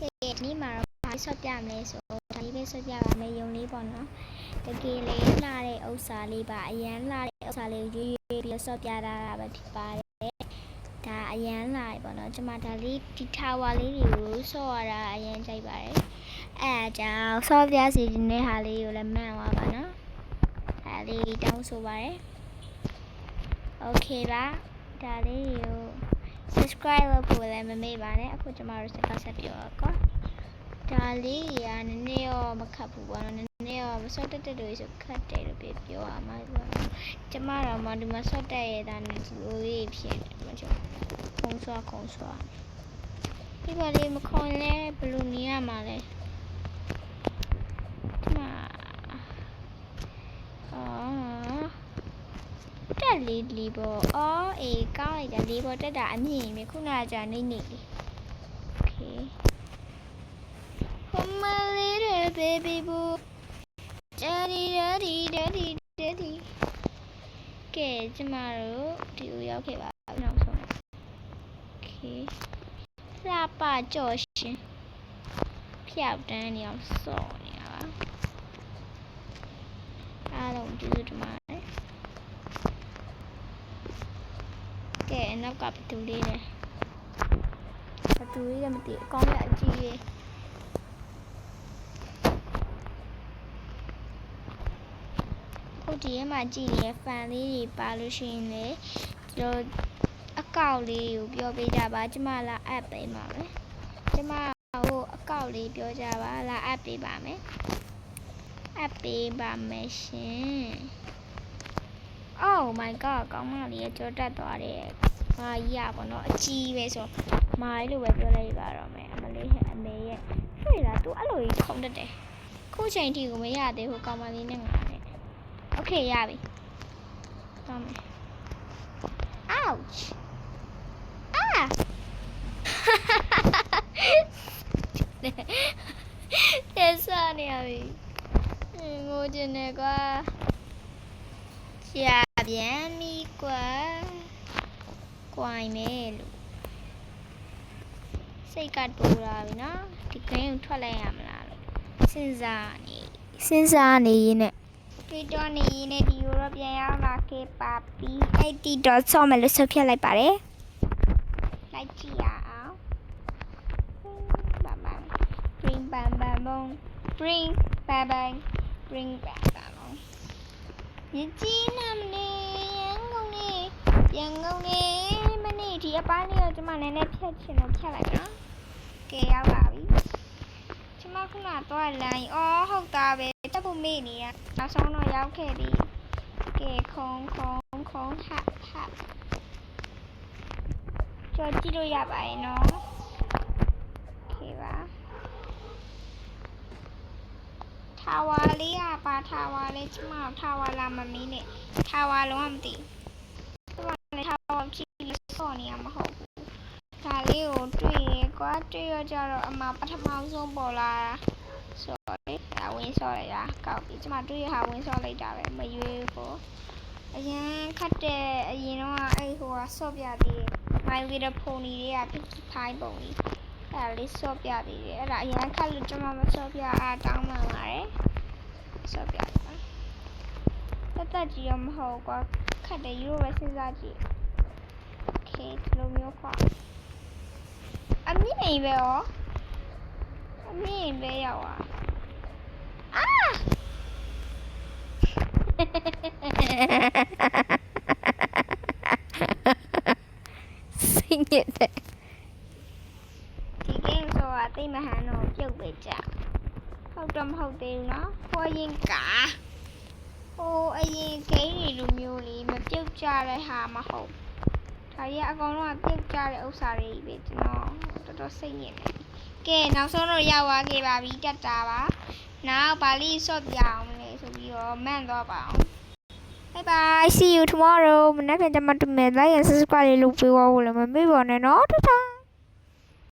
ကဲဒီမှာတော့ဘာဆော့ပြမလဲဆိုတော့ဒါလေးပဲဆော့ပြပါမယ်ယုံလေးပေါ့နော်တကယ်လေးလှတဲ့ဥစ္စာလေးပါအရန်လှတဲ့ဥစ္စာလေးကိုရွေးရွေးပြီးတော့ဆော့ပြတာတာပဲဖြစ်ပါတယ်ဒါအရန်လှတယ်ပေါ့နော်ကျွန်မဒါလေးဒီ tower လေးတွေကိုဆော့ရတာအရန်ကြိုက်ပါတယ်အဲအကြောင်းဆော့ပြစီတဲ့ဟာလေးကိုလည်းမှန်သွားပါနော်ဒါလေးတောင်းဆိုပါတယ် Okay ပါဒါလေးကို subscribe လုပ်ဖို့လည်းမမေ့ပါနဲ့အခုကျမတို့စကားဆက်ပြောတော့ကွာဒါလေးကနည်းနည်းရောမခတ်ဘူးပေါ့နော်နည်းနည်းရောမစော့တက်တက်လို့ဆိုခတ်တယ်လို့ပြောပြောရမှာပေါ့နော်ကျမတော့မဒီမှာစော့တက်ရတာနဲ့ဒီလိုလေးဖြစ်နေမှာကျွန်တော်ခုံဆွာခုံဆွာဒီပါလေးမခွန်လဲဘယ်လိုနေရမှာလဲဒီမှာအော် တက်လေးလီပေါ်အော်အေးကောင်းလိုက်တာလေးပေါ်တက်တာအမြင်မြင်ခုနကကြာနေနေလေး Okay Come a little baby boo Daddy daddy daddy daddy ကဲကျမတို့ဒီလိုရောက်ခဲ့ပါနောက်ဆုံး Okay လှပကြော်ရှင်ဖျောက်တန်းနေအောင်စော့နေတာပါအားလုံးကျေးဇူးတင်ပါတယ် နောက်ကဘသူလေးလဲဘသူလေးလည်းမသိအကောင်းရအကြီးကြီးခုဒီထဲမှာကြည့်နေတဲ့ fan လေးတွေပါလို့ရှိရင်လေတို့အကောက်လေးကိုပြောပေးကြပါကျမလာ app ပေးပါမယ်ကျမဟိုအကောက်လေးပြောကြပါလာ app ပေးပါမယ် app ပေးပါမယ်ရှင် Oh my god ကောင်းမလေးကကြောတက်သွားတယ်။ မာကြီးရပါတော့အကြီးပဲဆိုတော့မာကြီးလိုပဲပြောလိုက်ပါတော့မယ်အမလေးဟဲ့အမေရဲ့တွေ့လား तू အဲ့လိုကြီးခုံတက်တယ်။ခုချိန်ထိကိုမရသေးဘူးကောင်းမလေးနဲ့ငါနဲ့။ Okay ရပြီ။ကောင်းမယ်။ Ouch အာတက်စားနေရပြီ။ငိုချင်တယ်ကွာ။ရှာပြန်ပြီကွာ ကွိုင်မယ်လို့စိတ်ကတိုးလာပြီနော်ဒီဂိမ်းကိုထွက်လိုက်ရမလားလို့စဉ်းစားနေစဉ်းစားနေရင်းနဲ့တွေ့တော့နေရင်းနဲ့ဒီယူရောပြန်ရောက်လာခဲ့ပါပြီအဲ့ဒီတော့ဆော့မယ်လို့ဆက်ဖြတ်လိုက်ပါတယ်လိုက်ကြည့်ရအောင်ဘာမှ bring bam bam bong bring bam bang bring bam bam bong မြကြီးနာမနေရန်ကုန်နေရန်ကုန်နေ ရပိုင်းလေးကိုကျမနည်းနည်းဖြတ်ချင်လို့ဖြတ်လိုက်နော်ကဲရောက်ပါပြီကျမခုနတော့လမ်းအော်ဟုတ်သားပဲတက်ဖို့မေ့နေတာနောက်ဆုံးတော့ရောက်ခဲ့ပြီကဲခုံခုံခုံဟပ်ဟပ်ကြော်ကြည့်လို့ရပါရဲ့နော်ကဲပါထာဝါလေးอ่ะပါထာဝါလေးကျမထာဝါလာမမီးနဲ့ထာဝါလုံးဝမသိဘူး part 2ရောကြတော့အမပထမဆုံးပေါ်လာတာ sorry ဒါဝင်းဆော့လိုက်တာကောက်ပြီကျွန်မတွေ့ရဟာဝင်းဆော့လိုက်တာပဲမရွေးကိုအရင်ခတ်တဲ့အရင်တော့အဲ့ဟိုကဆော့ပြသေးတယ် my little pony တွေက pinky pie ပုံလေးအဲ့ဒါလေးဆော့ပြသေးတယ်အဲ့ဒါအရင်ခတ်လို့ကျွန်မမဆော့ပြအားတောင်းပန်ပါတယ်ဆော့ပြပါတက်တက်ကြီးရောမဟုတ်ကွာခတ်တယ်ရိုးပဲစဉ်းစားကြည့် okay ဒီလိုမျိုးကွာ 아니 왜요? 아니 왜요? 아! Sing it back. Chị kêu sổ à tim mà Hà Nội chuẩn bị trả. Không trong hậu tiêu nó, hoa တွေလိုမျိုးလေးမပြုတ်ကြတဲ့ဟာမဟုတ်ဒါကြီးအကောင်လုံးကပြုတ်ကြတဲ့ဥစ္စာတွေပဲကျွန်တော်တော်တော်စိတ်ညစ်တယ်ကဲနောက်ဆုံးတော့ရောက်သွားခဲ့ပါပြီတက်တာပါနောက်ပါဠိစော့ပြအောင်လေဆိုပြီးတော့မှန်တော့ပါအောင် Bye bye see you tomorrow မနေ့ကကျမတို့မဲ့ like and subscribe လေးလုပ်ပေးပါဦးလည်းမမေ့ပါနဲ့နော်တတာ